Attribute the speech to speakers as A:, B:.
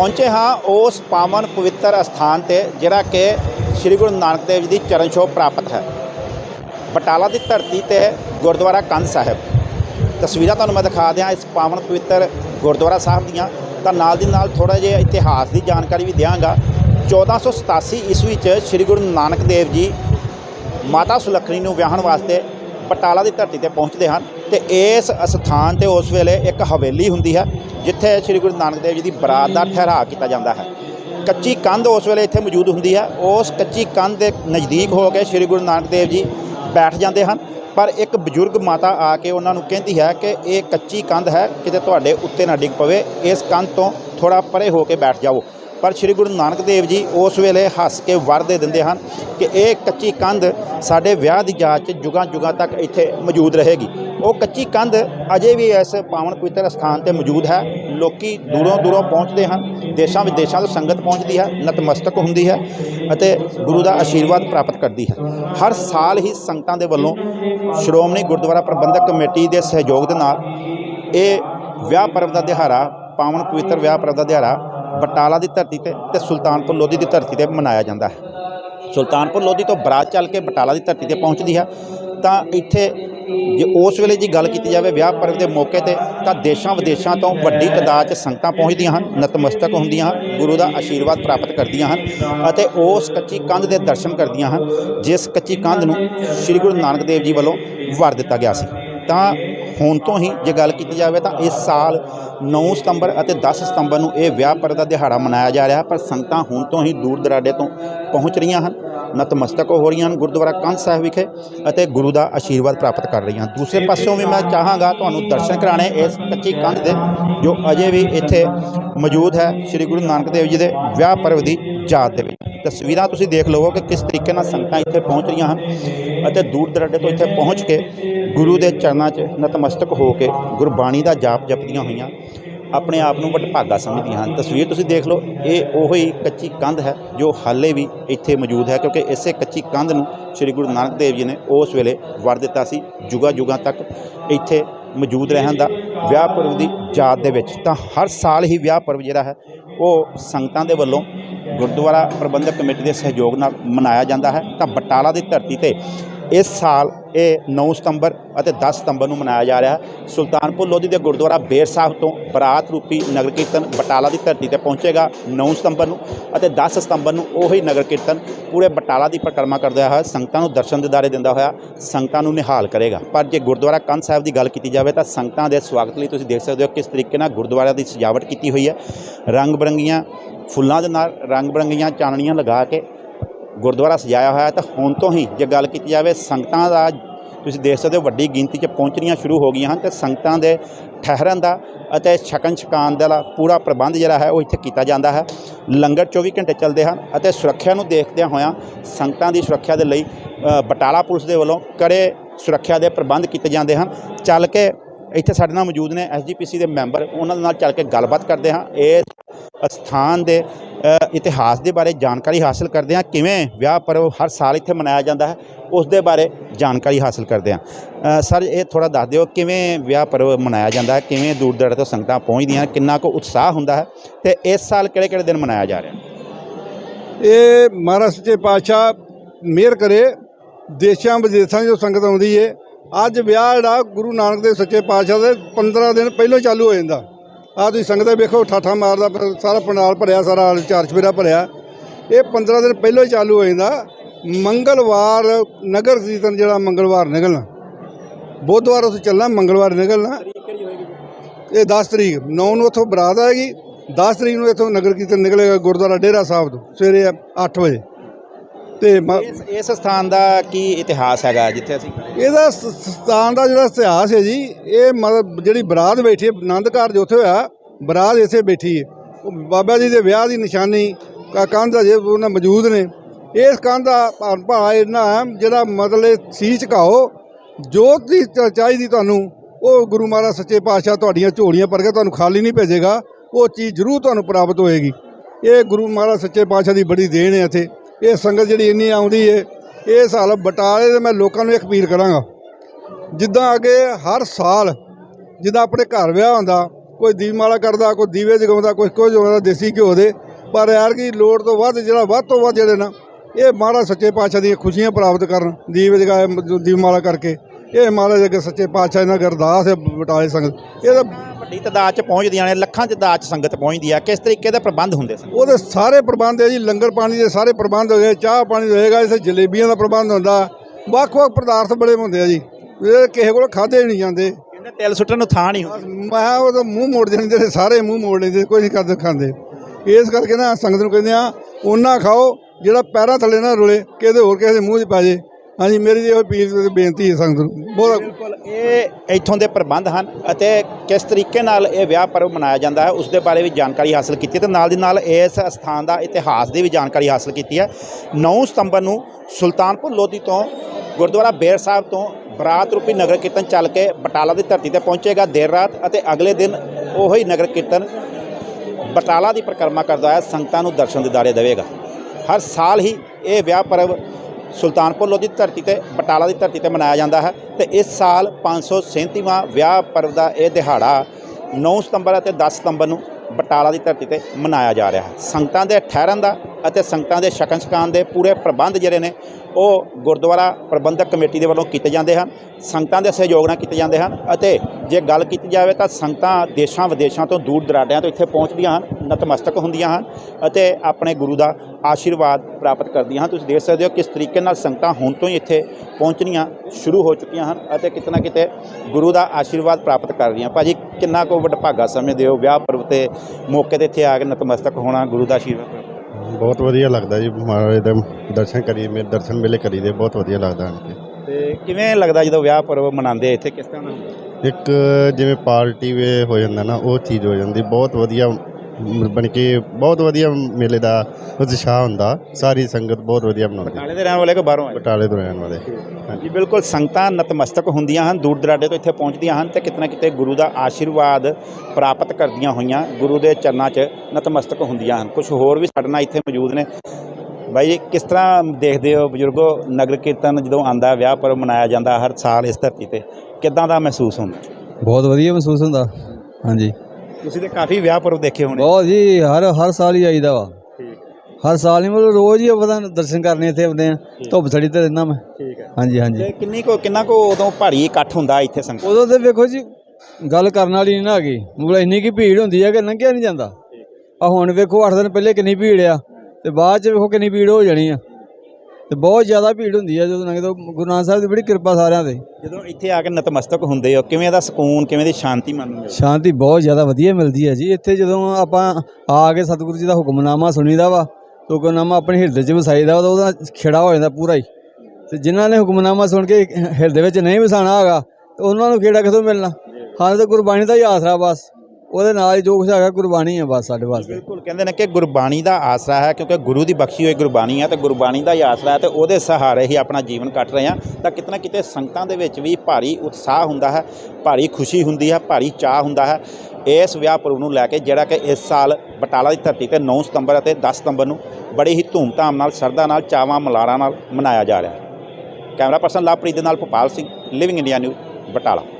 A: ਪਹੁੰਚੇ ਹਾਂ ਉਸ ਪਾਵਨ ਪਵਿੱਤਰ ਅਸਥਾਨ ਤੇ, ਜਿਹੜਾ ਕਿ ਸ੍ਰੀ ਗੁਰੂ ਨਾਨਕ ਦੇਵ ਜੀ ਦੀ ਚਰਨ ਛੋਹ ਪ੍ਰਾਪਤ ਹੈ। ਬਟਾਲਾ ਦੀ ਧਰਤੀ ਤੇ ਗੁਰਦੁਆਰਾ ਕੰਧ ਸਾਹਿਬ। ਤਸਵੀਰਾਂ ਤੁਹਾਨੂੰ ਮੈਂ ਦਿਖਾ ਦਿਆਂ ਇਸ ਪਾਵਨ ਪਵਿੱਤਰ ਗੁਰਦੁਆਰਾ ਸਾਹਿਬ ਦੀਆਂ। ਤਾਂ ਨਾਲ ਦੀ ਨਾਲ ਥੋੜਾ ਜਿਹਾ ਇਤਿਹਾਸ ਦੀ ਜਾਣਕਾਰੀ ਵੀ ਦਿਆਂਗਾ। 1487 ਈਸਵੀ ਚ ਸ੍ਰੀ ਗੁਰੂ ਨਾਨਕ ਦੇਵ ਜੀ ਮਾਤਾ ਸੁਲੱਖਣੀ ਨੂੰ ਵਿਆਹਣ ਵਾਸਤੇ ਬਟਾਲਾ ਦੀ ਧਰਤੀ ਤੇ ਪਹੁੰਚਦੇ ਹਨ ਤੇ ਇਸ ਅਸਥਾਨ ਤੇ ਉਸ ਵੇਲੇ ਇੱਕ ਹਵੇਲੀ ਹੁੰਦੀ ਹੈ, ਜਿੱਥੇ ਸ੍ਰੀ ਗੁਰੂ ਨਾਨਕ ਦੇਵ ਜੀ ਦੀ ਬਰਾਤ ਦਾ ਠਹਿਰਾ ਕੀਤਾ ਜਾਂਦਾ ਹੈ। ਕੱਚੀ ਕੰਧ ਉਸ ਵੇਲੇ ਇੱਥੇ ਮੌਜੂਦ ਹੁੰਦੀ ਹੈ। ਉਸ ਕੱਚੀ ਕੰਧ ਦੇ ਨਜ਼ਦੀਕ ਹੋ ਕੇ ਸ੍ਰੀ ਗੁਰੂ ਨਾਨਕ ਦੇਵ ਜੀ ਬੈਠ ਜਾਂਦੇ ਹਨ, ਪਰ ਇੱਕ ਬਜ਼ੁਰਗ ਮਾਤਾ ਆ ਕੇ ਉਹਨਾਂ ਨੂੰ ਕਹਿੰਦੀ ਹੈ ਕਿ ਇਹ ਕੱਚੀ ਕੰਧ ਹੈ, ਕਿਤੇ ਤੁਹਾਡੇ ਉੱਤੇ ਨਾ ਡਿੱਗ ਪਵੇ। ਇਸ ਕੰਧ ਤੋਂ ਥੋੜਾ ਪਰੇ ਹੋ ਕੇ ਬੈਠ ਜਾਓ। ਪਰ ਸ੍ਰੀ ਗੁਰੂ ਨਾਨਕ ਦੇਵ ਜੀ ਉਸ ਵੇਲੇ ਹੱਸ ਕੇ ਵਰਦੇ ਦਿੰਦੇ ਹਨ ਕਿ ਇਹ ਕੱਚੀ ਕੰਧ ਸਾਡੇ ਵਿਆਹ ਦੀ ਯਾਦ 'ਚ ਜੁਗਾਂ ਜੁਗਾਂ ਤੱਕ ਇੱਥੇ ਮੌਜੂਦ ਰਹੇਗੀ। ਉਹ ਕੱਚੀ ਕੰਧ ਅਜੇ ਵੀ ਇਸ ਪਾਵਨ ਪਵਿੱਤਰ ਸਥਾਨ ਤੇ ਮੌਜੂਦ ਹੈ। ਲੋਕੀ ਦੂਰੋਂ ਦੂਰੋਂ ਪਹੁੰਚਦੇ ਹਨ। ਦੇਸ਼ਾਂ ਵਿਦੇਸ਼ਾਂ ਤੋਂ ਸੰਗਤ ਪਹੁੰਚਦੀ ਹੈ, ਨਤਮਸਤਕ ਹੁੰਦੀ ਹੈ ਅਤੇ ਗੁਰੂ ਦਾ ਆਸ਼ੀਰਵਾਦ ਪ੍ਰਾਪਤ ਕਰਦੀ ਹੈ। ਹਰ ਸਾਲ ਹੀ ਸੰਗਤਾਂ ਦੇ ਵੱਲੋਂ ਸ਼੍ਰੋਮਣੀ ਗੁਰਦੁਆਰਾ ਪ੍ਰਬੰਧਕ ਕਮੇਟੀ ਦੇ ਸਹਿਯੋਗ ਦੇ ਨਾਲ ਇਹ ਵਿਆਹ ਪਰਵ ਦਾ ਦਿਹਾੜਾ, ਪਾਵਨ ਪਵਿੱਤਰ ਵਿਆਹ ਪਰਵ ਦਾ ਦਿਹਾੜਾ ਬਟਾਲਾ ਦੀ ਧਰਤੀ ਤੇ ਤੇ ਸੁਲਤਾਨਪੁਰ ਲੋਧੀ ਦੀ ਧਰਤੀ ਤੇ ਮਨਾਇਆ ਜਾਂਦਾ ਹੈ। ਸੁਲਤਾਨਪੁਰ ਲੋਧੀ ਤੋਂ ਬਰਾਤ ਚੱਲ ਕੇ ਬਟਾਲਾ ਦੀ ਧਰਤੀ ਤੇ ਪਹੁੰਚਦੀ ਹੈ। ਤਾਂ ਇੱਥੇ ਜੇ ਉਸ ਵੇਲੇ ਦੀ ਗੱਲ ਕੀਤੀ ਜਾਵੇ ਵਿਆਹ ਪਰਵ ਦੇ ਮੌਕੇ ਤੇ ਤਾਂ ਦੇਸ਼ਾਂ ਵਿਦੇਸ਼ਾਂ ਤੋਂ ਵੱਡੀ ਤਾਦਾਦ 'ਚ ਸੰਗਤਾਂ ਪਹੁੰਚਦੀਆਂ ਹਨ, ਨਤਮਸਤਕ ਹੁੰਦੀਆਂ ਹਨ, ਗੁਰੂ ਦਾ ਆਸ਼ੀਰਵਾਦ ਪ੍ਰਾਪਤ ਕਰਦੀਆਂ ਹਨ ਅਤੇ ਉਸ ਕੱਚੀ ਕੰਧ ਦੇ ਦਰਸ਼ਨ ਕਰਦੀਆਂ ਹਨ, ਜਿਸ ਕੱਚੀ ਕੰਧ ਨੂੰ ਸ੍ਰੀ ਗੁਰੂ ਨਾਨਕ ਦੇਵ ਜੀ ਵੱਲੋਂ ਵਰ ਦਿੱਤਾ ਗਿਆ ਸੀ। ਤਾਂ ਹੁਣ ਤੋਂ ਹੀ ਜੇ ਗੱਲ ਕੀਤੀ ਜਾਵੇ ਤਾਂ ਇਸ ਸਾਲ 9 ਸਤੰਬਰ ਅਤੇ 10 ਸਤੰਬਰ ਨੂੰ ਇਹ ਵਿਆਹ ਪਰਵ ਦਾ ਦਿਹਾੜਾ ਮਨਾਇਆ ਜਾ ਰਿਹਾ ਪਰ ਸੰਗਤਾਂ ਹੁਣ ਤੋਂ ਹੀ ਦੂਰ ਦਰਾਡੇ ਤੋਂ ਪਹੁੰਚ ਰਹੀਆਂ ਹਨ। ਨਤਮਸਤਕ ਹੋ ਰਹੀਆਂ ਹਨ ਗੁਰਦੁਆਰਾ ਕੰਧ ਸਾਹਿਬ ਵਿਖੇ ਅਤੇ ਗੁਰੂ ਦਾ ਆਸ਼ੀਰਵਾਦ ਪ੍ਰਾਪਤ ਕਰ ਰਹੀਆਂ ਦੂਸਰੇ ਪਾਸਿਓਂ ਵੀ ਮੈਂ ਚਾਹਾਂਗਾ ਤੁਹਾਨੂੰ ਦਰਸ਼ਨ ਕਰਾਣੇ ਇਸ ਕੱਚੀ ਕੰਧ ਦੇ, ਜੋ ਅਜੇ ਵੀ ਇੱਥੇ ਮੌਜੂਦ ਹੈ, ਸ੍ਰੀ ਗੁਰੂ ਨਾਨਕ ਦੇਵ ਜੀ ਦੇ ਵਿਆਹ ਪਰਵ ਦੀ ਯਾਦ ਦੇ ਵਿੱਚ। ਤਸਵੀਰਾਂ ਤੁਸੀਂ ਦੇਖ ਲਵੋ ਕਿ ਕਿਸ ਤਰੀਕੇ ਨਾਲ ਸੰਗਤਾਂ ਇੱਥੇ ਪਹੁੰਚ ਰਹੀਆਂ ਹਨ ਅਤੇ ਦੂਰ ਦਰਾਡੇ ਤੋਂ ਇੱਥੇ ਪਹੁੰਚ ਕੇ ਗੁਰੂ ਦੇ ਚਰਨਾਂ 'ਚ ਨਤਮਸਤਕ ਹੋ ਕੇ ਗੁਰਬਾਣੀ ਦਾ ਜਾਪ ਜਪਦੀਆਂ ਹੋਈਆਂ ਆਪਣੇ ਆਪ ਨੂੰ ਵਡਭਾਗਾ ਸਮਝਦੀਆਂ ਹਨ। ਤਸਵੀਰ ਤੁਸੀਂ ਦੇਖ ਲਓ, ਇਹ ਉਹੀ ਕੱਚੀ ਕੰਧ ਹੈ ਜੋ ਹਾਲੇ ਵੀ ਇੱਥੇ ਮੌਜੂਦ ਹੈ, ਕਿਉਂਕਿ ਇਸੇ ਕੱਚੀ ਕੰਧ ਨੂੰ ਸ੍ਰੀ ਗੁਰੂ ਨਾਨਕ ਦੇਵ ਜੀ ਨੇ ਉਸ ਵੇਲੇ ਵਰ ਦਿੱਤਾ ਸੀ, ਜੁਗਾ ਜੁਗਾ ਤੱਕ ਇੱਥੇ ਮੌਜੂਦ ਰਹਿਣ ਦਾ ਵਿਆਹ ਪਰਵ ਦੀ ਯਾਦ ਦੇ ਵਿੱਚ। ਤਾਂ ਹਰ ਸਾਲ ਹੀ ਵਿਆਹ ਪਰਵ ਜਿਹੜਾ ਹੈ, ਉਹ ਸੰਗਤਾਂ ਦੇ ਵੱਲੋਂ ਗੁਰਦੁਆਰਾ ਪ੍ਰਬੰਧਕ ਕਮੇਟੀ ਦੇ ਸਹਿਯੋਗ ਨਾਲ ਮਨਾਇਆ ਜਾਂਦਾ ਹੈ। ਤਾਂ ਬਟਾਲਾ ਦੀ ਧਰਤੀ ਤੇ ਇਸ ਸਾਲ ਇਹ 9 ਸਤੰਬਰ ਅਤੇ 10 ਸਤੰਬਰ ਨੂੰ ਮਨਾਇਆ ਜਾ ਰਿਹਾ ਸੁਲਤਾਨਪੁਰ ਲੋਧੀ ਦੇ ਗੁਰਦੁਆਰਾ ਬੇਰ ਸਾਹਿਬ ਤੋਂ ਬਰਾਤ ਰੂਪੀ ਨਗਰ ਕੀਰਤਨ ਬਟਾਲਾ ਦੀ ਧਰਤੀ ਤੇ ਪਹੁੰਚੇਗਾ 9 ਸਤੰਬਰ ਨੂੰ ਅਤੇ 10 ਸਤੰਬਰ ਨੂੰ ਉਹੀ ਨਗਰ ਕੀਰਤਨ ਪੂਰੇ ਬਟਾਲਾ ਦੀ ਪਰਿਕਰਮਾ ਕਰਦਾ ਹੋਇਆ, ਸੰਗਤਾਂ ਨੂੰ ਦਰਸ਼ਨ ਦਿਦਾਰੇ ਦਿੰਦਾ ਹੋਇਆ, ਸੰਗਤਾਂ ਨੂੰ ਨਿਹਾਲ ਕਰੇਗਾ। ਪਰ ਜੇ ਗੁਰਦੁਆਰਾ ਕੰਧ ਸਾਹਿਬ ਦੀ ਗੱਲ ਕੀਤੀ ਜਾਵੇ ਤਾਂ ਸੰਗਤਾਂ ਦੇ ਸਵਾਗਤ ਲਈ ਤੁਸੀਂ ਦੇਖ ਸਕਦੇ ਹੋ ਕਿਸ ਤਰੀਕੇ ਨਾਲ ਗੁਰਦੁਆਰਾ ਦੀ ਸਜਾਵਟ ਕੀਤੀ ਹੋਈ ਹੈ। ਰੰਗ ਬਰੰਗੀਆਂ ਫੁੱਲਾਂ ਦੇ ਨਾਲ ਰੰਗ ਬਰੰਗੀਆਂ ਚਾਨਣੀਆਂ ਲਗਾ ਕੇ ਗੁਰਦੁਆਰਾ ਸਜਾਇਆ ਹੋਇਆ ਤਾਂ ਹੁਣ ਤੋਂ ਹੀ ਜੇ ਗੱਲ ਕੀਤੀ ਜਾਵੇ, ਸੰਗਤਾਂ ਦਾ ਤੁਸੀਂ ਦੇਖ ਸਕਦੇ ਹੋ ਵੱਡੀ ਗਿਣਤੀ 'ਚ ਪਹੁੰਚਣੀਆਂ ਸ਼ੁਰੂ ਹੋ ਗਈਆਂ ਹਨ ਤੇ ਸੰਗਤਾਂ ਦੇ ਠਹਿਰਨ ਦਾ ਅਤੇ ਛਕਨ ਛਕਾਨ ਦਾ ਪੂਰਾ ਪ੍ਰਬੰਧ ਜਿਹੜਾ ਹੈ, ਉਹ ਇੱਥੇ ਕੀਤਾ ਜਾਂਦਾ ਹੈ। ਲੰਗਰ 24 ਘੰਟੇ ਚੱਲਦੇ ਹਨ ਅਤੇ ਸੁਰੱਖਿਆ ਨੂੰ ਦੇਖਦਿਆਂ ਹੋਇਆਂ ਸੰਗਤਾਂ ਦੀ ਸੁਰੱਖਿਆ ਦੇ ਲਈ ਬਟਾਲਾ ਪੁਲਿਸ ਦੇ ਵੱਲੋਂ ਕੜੇ ਸੁਰੱਖਿਆ ਦੇ ਪ੍ਰਬੰਧ ਕੀਤੇ ਜਾਂਦੇ ਹਨ। ਚੱਲ ਕੇ ਇੱਥੇ ਸਾਡੇ ਨਾਲ ਮੌਜੂਦ ਨੇ ਐਸਜੀਪੀਸੀ ਦੇ ਮੈਂਬਰ, ਉਹਨਾਂ ਦੇ ਨਾਲ ਚੱਲ ਕੇ ਗੱਲਬਾਤ ਕਰਦੇ ਹਾਂ। ਇਹ ਸਥਾਨ ਦੇ ਇਤਿਹਾਸ ਦੇ ਬਾਰੇ ਜਾਣਕਾਰੀ ਹਾਸਲ ਕਰਦੇ ਹਾਂ। ਕਿਵੇਂ ਵਿਆਹ ਪਰਵ ਹਰ ਸਾਲ ਇੱਥੇ ਮਨਾਇਆ ਜਾਂਦਾ ਹੈ, ਉਸ ਦੇ ਬਾਰੇ ਜਾਣਕਾਰੀ ਹਾਸਲ ਕਰਦੇ ਹਾਂ। ਸਰ, ਇਹ ਥੋੜਾ ਦੱਸ ਦਿਓ, ਕਿਵੇਂ ਵਿਆਹ ਪਰਵ ਮਨਾਇਆ ਜਾਂਦਾ ਹੈ, ਕਿਵੇਂ ਦੂਰ ਦਰਾਡੇ ਤੋਂ ਸੰਗਤਾਂ ਪਹੁੰਚਦੀਆਂ, ਕਿੰਨਾ ਕੁ ਉਤਸ਼ਾਹ ਹੁੰਦਾ ਹੈ ਤੇ ਇਸ ਸਾਲ ਕਿਹੜੇ ਕਿਹੜੇ ਦਿਨ ਮਨਾਇਆ ਜਾ ਰਿਹਾ?
B: ਇਹ ਮਹਾਰਾਜ ਸੱਚੇ ਪਾਤਸ਼ਾਹ ਮਿਹਰ ਕਰੇ, ਦੇਸ਼ਾਂ ਵਿਦੇਸ਼ਾਂ 'ਚ ਜੋ ਸੰਗਤ ਆਉਂਦੀ ਏ। ਅੱਜ ਵਿਆਹ ਜਿਹੜਾ ਗੁਰੂ ਨਾਨਕ ਦੇਵ ਸੱਚੇ ਪਾਤਸ਼ਾਹ ਦੇ 15 ਦਿਨ ਪਹਿਲਾਂ ਹੀ ਚਾਲੂ ਹੋ ਜਾਂਦਾ। ਆ ਤੁਸੀਂ ਸੰਗਤਾਂ ਵੇਖੋ, ਠਾਠਾ ਮਾਰਦਾ ਪ- ਸਾਰਾ ਪੰਡਾਲ ਭਰਿਆ, ਸਾਰਾ ਚਾਰ ਚਫੇਰਾ ਭਰਿਆ। ਇਹ 15 ਦਿਨ ਪਹਿਲਾਂ ਹੀ ਚਾਲੂ ਹੋ ਜਾਂਦਾ। ਮੰਗਲਵਾਰ ਨਗਰ ਕੀਰਤਨ ਜਿਹੜਾ ਮੰਗਲਵਾਰ ਨਿਕਲਣਾ। ਬੁੱਧਵਾਰ ਉੱਥੇ ਚੱਲਣਾ, ਮੰਗਲਵਾਰ ਨਿਕਲਣਾ। ਇਹ 10 ਤਰੀਕ 9 ਨੂੰ ਉੱਥੋਂ ਬਰਾਤ ਆਏਗੀ। 10 ਤਰੀਕ ਨੂੰ ਇੱਥੋਂ ਨਗਰ ਕੀਰਤਨ ਨਿਕਲੇਗਾ ਗੁਰਦੁਆਰਾ ਡੇਰਾ ਸਾਹਿਬ ਤੋਂ, ਸਵੇਰੇ 8 ਵਜੇ। ਤੇ ਮ-
A: ਇਸ ਇਸ ਸਥਾਨ ਦਾ ਕੀ ਇਤਿਹਾਸ ਹੈਗਾ ਜਿੱਥੇ ਅਸੀਂ ਖੜੇ
B: ਇਹਦਾ ਸ- ਸਥਾਨ ਦਾ ਜਿਹੜਾ ਇਤਿਹਾਸ ਹੈ ਜੀ ਇਹ ਮਤਲਬ ਜਿਹੜੀ ਬਰਾਤ ਬੈਠੀ ਹੈ ਆਨੰਦ ਕਾਰਜ ਉੱਥੇ ਹੋਇਆ ਬਰਾਤ ਇੱਥੇ ਬੈਠੀ ਹੈ। ਉਹ ਬਾਬਾ ਜੀ ਦੇ ਵਿਆਹ ਦੀ ਨਿਸ਼ਾਨੀ ਕ- ਕੰਧ ਅਜੇ ਉਹਨਾਂ ਮੌਜੂਦ ਨੇ। ਇਸ ਕੰਧ ਦਾ ਭਾ- ਭਾ ਇਹਨਾਂ ਹੈ ਜਿਹੜਾ ਮਤਲਬ ਸੀ ਝੁਕਾਓ ਜੋ ਦੀ ਚ- ਚਾਹੀਦੀ ਤੁਹਾਨੂੰ ਉਹ ਗੁਰੂ ਮਹਾਰਾਜ ਸੱਚੇ ਪਾਤਸ਼ਾਹ ਤੁਹਾਡੀਆਂ ਝੋਲੀਆਂ ਭਰ ਕੇ ਤੁਹਾਨੂੰ ਖਾਲੀ ਨਹੀਂ ਭੇਜੇਗਾ ਉਹ ਚੀਜ਼ ਜ਼ਰੂਰ ਤੁਹਾਨੂੰ ਪ੍ਰਾਪਤ ਹੋਏਗੀ। ਇਹ ਗੁਰੂ ਮਹਾਰਾਜ ਸੱਚੇ ਪਾਤਸ਼ਾਹ ਦੀ ਬੜੀ ਦੇਣ ਹੈ ਇੱਥੇ। ਇਹ ਸੰਗਤ ਜਿਹੜੀ ਇੰਨੀ ਆਉਂਦੀ ਹੈ ਇਹ ਸਾਲ ਬਟਾਲੇ ਦੇ ਮੈਂ ਲੋਕਾਂ ਨੂੰ ਇੱਕ ਅਪੀਲ ਕਰਾਂਗਾ। ਜਿੱਦਾਂ ਅੱਗੇ ਹਰ ਸਾਲ ਜਿੱਦਾਂ ਆਪਣੇ ਘਰ ਵਿਆਹ ਹੁੰਦਾ, ਕੋਈ ਦੀਪਮਾਲਾ ਕਰਦਾ, ਕੋਈ ਦੀਵੇ ਜਗਾਉਂਦਾ, ਕੋਈ ਕੁਝ ਜਗਾਉਂਦਾ ਦੇਸੀ ਘਿਓ ਦੇ, ਪਰ ਯਾਰ ਕੀ ਲੋੜ ਤੋਂ ਵੱਧ ਜਿਹੜਾ ਵੱਧ ਤੋਂ ਵੱਧ ਜਿਹੜੇ ਨਾ, ਇਹ ਮਹਾਰਾਜ ਸੱਚੇ ਪਾਤਸ਼ਾਹ ਦੀਆਂ ਖੁਸ਼ੀਆਂ ਪ੍ਰਾਪਤ ਕਰਨ, ਦੀਵੇ ਜਗਾਏ ਦੀਪਮਾਲਾ ਕਰਕੇ। ਇਹ ਮਹਾਰਾਜ ਅੱਗੇ ਸੱਚੇ ਪਾਤਸ਼ਾਹ ਇਹਨਾਂ ਦੀ ਅਰਦਾਸ ਹੈ ਬਟਾਲੇ ਸੰਗਤ। ਇਹ ਤਾਂ
A: ਵੱਡੀ ਤਾਦਾਦ 'ਚ ਪਹੁੰਚਦੀਆਂ ਨੇ ਲੱਖਾਂ 'ਚ ਤਾਦਾਦ 'ਚ ਸੰਗਤ ਪਹੁੰਚਦੀ ਆ। ਕਿਸ ਤਰੀਕੇ ਦੇ ਪ੍ਰਬੰਧ ਹੁੰਦੇ ਸਨ?
B: ਉਹਦੇ ਸਾਰੇ ਪ੍ਰਬੰਧ ਹੈ ਜੀ ਲੰਗਰ ਪਾਣੀ ਦੇ ਸਾਰੇ ਪ੍ਰਬੰਧ ਹੋਏ ਚਾਹ ਪਾਣੀ ਹੋਏਗਾ ਇੱਥੇ ਜਲੇਬੀਆਂ ਦਾ ਪ੍ਰਬੰਧ ਹੁੰਦਾ। ਵੱਖ-ਵੱਖ ਪਦਾਰਥ ਬੜੇ ਹੁੰਦੇ ਆ ਜੀ। ਇਹ ਕਿਸੇ ਕੋਲ ਖਾਦੇ ਨਹੀਂ ਜਾਂਦੇ।
A: ਕਹਿੰਦੇ ਤਿਲ ਸੁੱਟਣ ਨੂੰ ਥਾਂ ਨਹੀਂ ਹੁੰਦੀ।
B: ਮੈਂ ਉਹ ਤਾਂ ਮੂੰਹ ਮੋੜ ਜਾਂਦੇ ਨੇ ਸਾਰੇ ਮੂੰਹ ਮੋੜ ਲੈਂਦੇ ਕੋਈ ਨਹੀਂ ਕਰਦੇ ਖਾਂਦੇ। ਇਸ ਕਰਕੇ ਨਾ ਸੰਗਤ ਨੂੰ ਕਹਿੰਦੇ ਆ ਉਹਨਾਂ ਖਾਓ ਜਿਹੜਾ ਪੈਰਾਂ ਥੱਲੇ ਨਾ ਰੁਲੇ ਕਿਤੇ ਹੋਰ ਕਿਸੇ ਦੇ ਮੂੰਹ 'ਚ ਪੈ ਜੇ। ਹਾਂਜੀ, ਮੇਰੀ ਇਹੋ ਅਪੀਲ ਤੇ ਬੇਨਤੀ ਹੈ ਸੰਗਤ ਨੂੰ। ਬਹੁਤ
A: ਬਿਲਕੁਲ, ਇਹ ਇੱਥੋਂ ਦੇ ਪ੍ਰਬੰਧ ਹਨ ਅਤੇ ਕਿਸ ਤਰੀਕੇ ਨਾਲ ਇਹ ਵਿਆਹ ਪਰਵ ਮਨਾਇਆ ਜਾਂਦਾ ਹੈ ਉਸ ਦੇ ਬਾਰੇ ਵੀ ਜਾਣਕਾਰੀ ਹਾਸਲ ਕੀਤੀ ਤੇ ਨਾਲ ਦੀ ਨਾਲ ਇਸ ਸਥਾਨ ਦਾ ਇਤਿਹਾਸ ਦੀ ਵੀ ਜਾਣਕਾਰੀ ਹਾਸਲ ਕੀਤੀ ਹੈ। 9 ਸਤੰਬਰ ਨੂੰ ਸੁਲਤਾਨਪੁਰ ਲੋਧੀ ਤੋਂ ਗੁਰਦੁਆਰਾ ਬੇਰ ਸਾਹਿਬ ਤੋਂ ਬਰਾਤ ਰੂਪੀ ਨਗਰ ਕੀਰਤਨ ਚੱਲ ਕੇ ਬਟਾਲਾ ਦੀ ਧਰਤੀ ਤੇ ਪਹੁੰਚੇਗਾ ਦੇਰ ਰਾਤ ਅਤੇ ਅਗਲੇ ਦਿਨ ਉਹੀ ਨਗਰ ਕੀਰਤਨ ਬਟਾਲਾ ਦੀ ਪਰਿਕਰਮਾ ਕਰਦਾ ਹੈ ਸੰਗਤਾਂ ਨੂੰ ਦਰਸ਼ਨ ਦਿਦਾਰੇ ਦੇਵੇਗਾ। ਹਰ ਸਾਲ ਹੀ ਇਹ ਵਿਆਹ ਪਰਵ ਸੁਲਤਾਨਪੁਰ ਲੋਧੀ ਦੀ ਧਰਤੀ ਤੇ, ਬਟਾਲਾ ਦੀ ਧਰਤੀ ਤੇ ਮਨਾਇਆ ਜਾਂਦਾ ਹੈ ਤੇ ਇਸ ਸਾਲ 537ਵਾਂ ਵਿਆਹ ਪਰਵ ਦਾ ਇਹ ਦਿਹਾੜਾ 9 ਸਤੰਬਰ ਅਤੇ 10 ਸਤੰਬਰ ਨੂੰ ਬਟਾਲਾ ਦੀ ਧਰਤੀ ਤੇ ਮਨਾਇਆ ਜਾ ਰਿਹਾ ਹੈ। ਸੰਗਤਾਂ ਦੇ ਠਹਿਰਨ ਦਾ ਅਤੇ ਸੰਗਤਾਂ ਦੇ ਛਕਣ ਛਕਾਣ ਦੇ ਪੂਰੇ ਪ੍ਰਬੰਧ ਜਿਹੜੇ ਨੇ, ਉਹ ਗੁਰਦੁਆਰਾ ਪ੍ਰਬੰਧਕ ਕਮੇਟੀ ਦੇ ਵੱਲੋਂ ਕੀਤੇ ਜਾਂਦੇ ਹਨ, ਸੰਗਤਾਂ ਦੇ ਸਹਿਯੋਗ ਨਾਲ ਕੀਤੇ ਜਾਂਦੇ ਹਨ ਅਤੇ ਜੇ ਗੱਲ ਕੀਤੀ ਜਾਵੇ ਤਾਂ ਸੰਗਤਾਂ ਦੇਸ਼ਾਂ ਵਿਦੇਸ਼ਾਂ ਤੋਂ ਦੂਰ ਦਰਾਡਿਆਂ ਤੋਂ ਇੱਥੇ ਪਹੁੰਚਦੀਆਂ ਹਨ, ਨਤਮਸਤਕ ਹੁੰਦੀਆਂ ਹਨ ਅਤੇ ਆਪਣੇ ਗੁਰੂ ਦਾ ਆਸ਼ੀਰਵਾਦ ਪ੍ਰਾਪਤ ਕਰਦੀਆਂ ਹਨ। ਤੁਸੀਂ ਦੇਖ ਸਕਦੇ ਹੋ ਕਿਸ ਤਰੀਕੇ ਨਾਲ ਸੰਗਤਾਂ ਹੁਣ ਤੋਂ ਹੀ ਇੱਥੇ ਪਹੁੰਚਣੀਆਂ ਸ਼ੁਰੂ ਹੋ ਚੁੱਕੀਆਂ ਹਨ ਅਤੇ ਕਿਤੇ ਨਾ ਕਿਤੇ ਗੁਰੂ ਦਾ ਆਸ਼ੀਰਵਾਦ ਪ੍ਰਾਪਤ ਕਰ ਰਹੀਆਂ। ਭਾਜੀ, ਕਿੰਨਾ ਕੋ ਵਡਭਾਗਾ ਸਮਝਦੇ ਹੋ? ਵਿਆਹ ਪਰਵ ਤੇ ਮੌਕੇ ਤੇ ਇੱਥੇ ਆ ਕੇ ਨਤਮਸਤਕ ਹੋਣਾ, ਗੁਰੂ ਦਾ ਆਸ਼ੀਰਵਾਦ
C: ਬਹੁਤ ਵਧੀਆ ਲੱਗਦਾ ਜੀ ਮਹਾਰਾਜ ਦੇ ਦਰਸ਼ਨ ਕਰੀਏ ਮੇਰੇ ਦਰਸ਼ਨ ਮੇਲੇ ਕਰੀਦੇ ਬਹੁਤ ਵਧੀਆ ਲੱਗਦਾ ਹਨ ਕੇ।
A: ਤੇ ਕਿਵੇਂ ਲੱਗਦਾ ਜਦੋਂ ਵਿਆਹ ਪਰਵ ਮਨਾਉਂਦੇ ਆ ਇੱਥੇ ਕਿਸ ਤਰ੍ਹਾਂ ਦਾ ਹੁੰਦਾ?
C: ਇੱਕ ਜਿਵੇਂ ਪਾਰਟੀ ਵੇ ਹੋ ਜਾਂਦਾ ਨਾ ਉਹ ਚੀਜ਼ ਹੋ ਜਾਂਦੀ ਬਹੁਤ ਵਧੀਆ ਮ- ਬਣ ਕੇ ਬਹੁਤ ਵਧੀਆ ਮੇਲੇ ਦਾ ਉਤਸ਼ਾਹ ਹੁੰਦਾ। ਸਾਰੀ ਸੰਗਤ ਬਹੁਤ ਵਧੀਆ ਮਨਾਉਂਦੀ।
A: ਬਟਾਲੇ ਦੇ ਰਹਿਣ ਵਾਲੇ ਕੋ ਬਾਹਰੋਂ ਆਏ?
C: ਬਟਾਲੇ ਤੋਂ ਰਹਿਣ ਵਾਲੇ।
A: ਜੀ ਬਿਲਕੁਲ ਸੰਗਤਾਂ ਨਤਮਸਤਕ ਹੁੰਦੀਆਂ ਹਨ ਦੂਰ ਦਰਾਡੇ ਤੋਂ ਇੱਥੇ ਪਹੁੰਚਦੀਆਂ ਹਨ ਤੇ ਕਿਤੇ ਨਾ ਕਿਤੇ ਗੁਰੂ ਦਾ ਆਸ਼ੀਰਵਾਦ ਪ੍ਰਾਪਤ ਕਰਦੀਆਂ ਹੋਈਆਂ ਗੁਰੂ ਦੇ ਚਰਨਾਂ 'ਚ ਨਤਮਸਤਕ ਹੁੰਦੀਆਂ ਹਨ। ਕੁਝ ਹੋਰ ਵੀ ਸਾਡੇ ਨਾਲ ਇੱਥੇ ਮੌਜੂਦ ਨੇ। ਬਾਈ ਜੀ ਕਿਸ ਤਰ੍ਹਾਂ ਦੇਖਦੇ ਹੋ ਬਜ਼ੁਰਗੋ ਨਗਰ ਕੀਰਤਨ ਜਦੋਂ ਆਂਦਾ ਵਿਆਹ ਪਰ ਮਨਾਇਆ ਜਾਂਦਾ ਹਰ ਸਾਲ ਇਸ ਧਰਤੀ ਤੇ? ਕਿੱਦਾਂ ਦਾ ਮਹਿਸੂਸ ਹੁੰਦਾ?
D: ਬਹੁਤ ਵਧੀਆ ਮਹਿਸੂਸ ਹੁੰਦਾ। ਹਾਂਜੀ।
A: ਤੁਸੀਂ ਤੇ ਕਾਫੀ ਵਿਆਹ ਪਰਵ ਦੇਖੇ ਹੋਣੇ।
D: ਬਹੁਤ ਜੀ ਹਰ ਹਰ ਸਾਲ ਹੀ ਆਈਦਾ ਵਾ। ਹਰ ਸਾਲ ਨਹੀਂ ਮਤਲਬ ਰੋਜ਼ ਹੀ ਆਪਾਂ ਦਰਸ਼ਨ ਕਰਨੇ ਇੱਥੇ ਆਉਂਦੇ ਆ। ਧੁੱਪ ਛੜੀ ਤੇ ਰਹਿੰਦਾ ਮੈਂ।
A: ਠੀਕ ਹੈ।
D: ਹਾਂਜੀ ਹਾਂਜੀ।
A: ਕਿੰਨੀ ਕੋ ਕਿੰਨਾ ਕੋ ਉਦੋਂ ਭਾਰੀ ਇਕੱਠ ਹੁੰਦਾ ਇੱਥੇ ਸੰਗਤ?
D: ਉਦੋਂ ਤੇ ਵੇਖੋ ਜੀ ਗੱਲ ਕਰਨ ਵਾਲੀ ਨਹੀਂ ਨਾ ਹੈਗੀ। ਮਤਲਬ ਇੰਨੀ ਕੀ ਭੀੜ ਹੁੰਦੀ ਹੈ ਕਿ ਲੰਘਿਆ ਨਹੀਂ ਜਾਂਦਾ। ਆ ਹੁਣ ਵੇਖੋ 8 ਦਿਨ ਪਹਿਲੇ ਕਿੰਨੀ ਭੀੜ ਆ ਤੇ ਬਾਅਦ ਚ ਵੇਖੋ ਕਿੰਨੀ ਭੀੜ ਹੋ ਜਾਣੀ ਆ। ਤੇ ਬਹੁਤ ਜ਼ਿਆਦਾ ਭੀੜ ਹੁੰਦੀ ਆ ਜਦੋਂ ਲੰਘਦੇ ਗੁਰੂ ਨਾਨਕ ਸਾਹਿਬ ਦੀ ਬੜੀ ਕਿਰਪਾ ਸਾਰਿਆਂ ਤੇ।
A: ਜਦੋਂ ਇੱਥੇ ਆ ਕੇ ਨਤਮਸਤਕ ਹੁੰਦੇ ਹੋ ਕਿਵੇਂ ਦਾ ਸਕੂਨ ਕਿਵੇਂ ਦੀ ਸ਼ਾਂਤੀ ਮਨ ਨੂੰ ਮਿਲਦੀ
D: ਸ਼ਾਂਤੀ ਬਹੁਤ ਜ਼ਿਆਦਾ ਵਧੀਆ ਮਿਲਦੀ ਹੈ ਜੀ। ਇੱਥੇ ਜਦੋਂ ਆਪਾਂ ਆ ਕੇ ਸਤਿਗੁਰੂ ਜੀ ਦਾ ਹੁਕਮਨਾਮਾ ਸੁਣੀਦਾ ਵਾ ਤੇ ਹੁਕਮਨਾਮਾ ਆਪਣੇ ਹਿਰਦੇ 'ਚ ਵਸਾਈਦਾ ਵਾ ਤਾਂ ਉਹਦਾ ਖੇੜਾ ਹੋ ਜਾਂਦਾ ਪੂਰਾ ਹੀ। ਤੇ ਜਿਨ੍ਹਾਂ ਨੇ ਹੁਕਮਨਾਮਾ ਸੁਣ ਕੇ ਹਿਰਦੇ ਵਿੱਚ ਨਹੀਂ ਵਸਾਣਾ ਹੈਗਾ ਤੇ ਉਹਨਾਂ ਨੂੰ ਖੇੜਾ ਕਿੱਥੋਂ ਮਿਲਣਾ? ਹਾਂ ਤਾਂ ਗੁਰਬਾਣੀ ਦਾ ਹੀ ਆਸਰਾ ਬਸ। ਉਹਦੇ ਨਾਲ ਹੀ ਜੋ ਕੁਛ ਹੈਗਾ, ਗੁਰਬਾਣੀ ਹੈ ਬਸ ਸਾਡੇ ਵਾਸਤੇ।
A: ਬਿਲਕੁਲ, ਕਹਿੰਦੇ ਨੇ ਕਿ ਗੁਰਬਾਣੀ ਦਾ ਆਸਰਾ ਹੈ, ਕਿਉਂਕਿ ਗੁਰੂ ਦੀ ਬਖਸ਼ੀ ਹੋਈ ਗੁਰਬਾਣੀ ਹੈ ਤੇ ਗੁਰਬਾਣੀ ਦਾ ਹੀ ਆਸਰਾ ਹੈ, ਤੇ ਉਹਦੇ ਸਹਾਰੇ ਹੀ ਆਪਣਾ ਜੀਵਨ ਕੱਟ ਰਹੇ ਹਾਂ ਤਾਂ ਕਿਤਨਾ ਕਿਤੇ ਸੰਗਤਾਂ ਦੇ ਵਿੱਚ ਵੀ ਭਾਰੀ ਉਤਸ਼ਾਹ ਹੁੰਦਾ ਹੈ, ਭਾਰੀ ਖੁਸ਼ੀ ਹੁੰਦੀ ਹੈ, ਭਾਰੀ ਚਾਹ ਹੁੰਦਾ ਹੈ। ਇਸ ਵਿਆਹ ਪੁਰਬ ਨੂੰ ਲੈ ਕੇ ਜਿਹੜਾ ਕਿ ਇਸ ਸਾਲ ਬਟਾਲਾ ਦੀ ਧਰਤੀ ਤੇ 9 ਸਤੰਬਰ ਅਤੇ 10 ਸਤੰਬਰ ਨੂੰ ਬੜੀ ਹੀ ਧੂਮਧਾਮ ਨਾਲ, ਸ਼ਰਧਾ ਨਾਲ, ਚਾਵਾਂ, ਮਲਾਰਾਂ ਨਾਲ ਮਨਾਇਆ ਜਾ ਰਿਹਾ ਹੈ। ਕੈਮਰਾ ਪਰਸਨ ਲਵਪ੍ਰੀਤ ਦੇ ਨਾਲ Bhopal Singh living India news Batala.